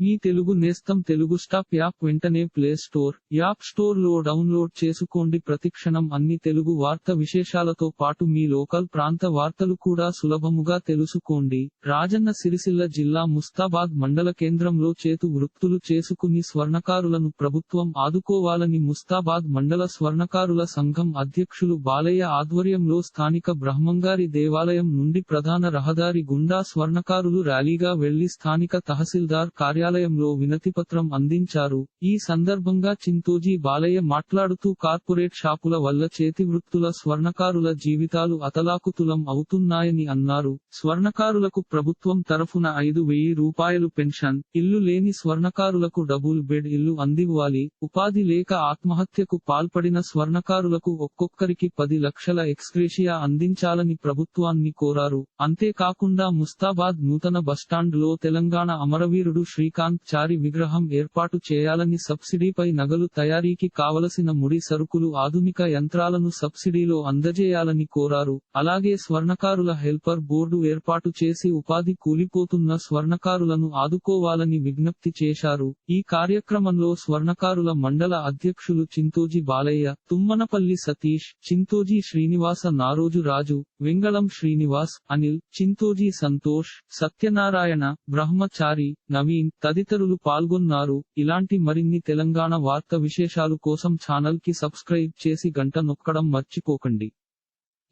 మీ తెలుగు నేస్తం Telugu stop app వెంటనే play store app స్టోర్లో డౌన్లోడ్ చేసుకోండి. ప్రతిక్షణం అన్ని తెలుగు వార్త విశేషాలతో పాటు మీ లోకల్ ప్రాంత వార్తలు కూడా సులభముగా తెలుసుకోండి. రాజన్న సిరిసిల్ల జిల్లా ముస్తాబాద్ మండల కేంద్రంలో చేతు వృత్తులు చేసుకుని స్వర్ణకారులను ప్రభుత్వం ఆదుకోవాలని ముస్తాబాద్ మండల స్వర్ణకారుల సంఘం అధ్యక్షులు బాలయ్య ఆధ్వర్యంలో స్థానిక బ్రహ్మంగారి దేవాలయం నుండి ప్రధాన రహదారి గుండా స్వర్ణకారులు ర్యాలీగా వెళ్ళి స్థానిక తహసీల్దార్ కార్యాలయంలో వినతిపత్రం అందించారు. ఈ సందర్భంగా చింతోజీ బాలయ్య మాట్లాడుతూ కార్పొరేట్ షాపుల వల్ల చేతి వృత్తుల స్వర్ణకారుల జీవితాలు అతలాకుతులం అవుతున్నాయని అన్నారు. స్వర్ణకారులకు ప్రభుత్వం తరఫున ఐదు వెయ్యి రూపాయలు పెన్షన్ ఇల్లు లేని స్వర్ణకారులకు డబుల్ బెడ్ ఇల్లు అందివ్వాలి. ఉపాధి లేక ఆత్మహత్యకు పాల్పడిన స్వర్ణకారులకు ఒక్కొక్కరికి పది లక్షల ఎక్స్గ్రేషియా అందించాలని ప్రభుత్వాన్ని కోరారు. అంతేకాకుండా ముస్తాబాద్ నూతన బస్టాండ్లో తెలంగాణ అమరవీరుడు శ్రీకాంత్ చారి విగ్రహం ఏర్పాటు చేయాలని సబ్సిడీపై నగలు తయారీకి కావలసిన ముడి సరుకులు ఆధునిక యంత్రాలను సబ్సిడీలో అందజేయాలని కోరారు. అలాగే స్వర్ణకారుల హెల్పర్ బోర్డు ఏర్పాటు చేసి ఉపాధి కూలిపోతున్న స్వర్ణకారులను ఆదుకోవాలని విజ్ఞప్తి చేశారు. ఈ కార్యక్రమంలో స్వర్ణకారుల మండల అధ్యక్షులు చింతోజీ బాలయ్య తుమ్మనపల్లి సతీష్ చింతోజీ శ్రీనివాస నారోజు రాజు వెంగళం శ్రీనివాస్ అనిల్ చింతోజీ సంతోష్ సత్యనారాయణ బ్రహ్మచారి నవీన్ తదితరులు పాల్గొన్నారు. ఇలాంటి మరిన్ని తెలంగాణ వార్త విశేషాలు కోసం ఛానల్కి సబ్స్క్రైబ్ చేసి గంట నొక్కడం మర్చిపోకండి.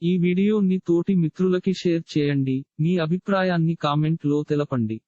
ఈ వీడియోని తోటి మిత్రులకి షేర్ చేయండి. మీ అభిప్రాయాన్ని కామెంట్లో తెలపండి.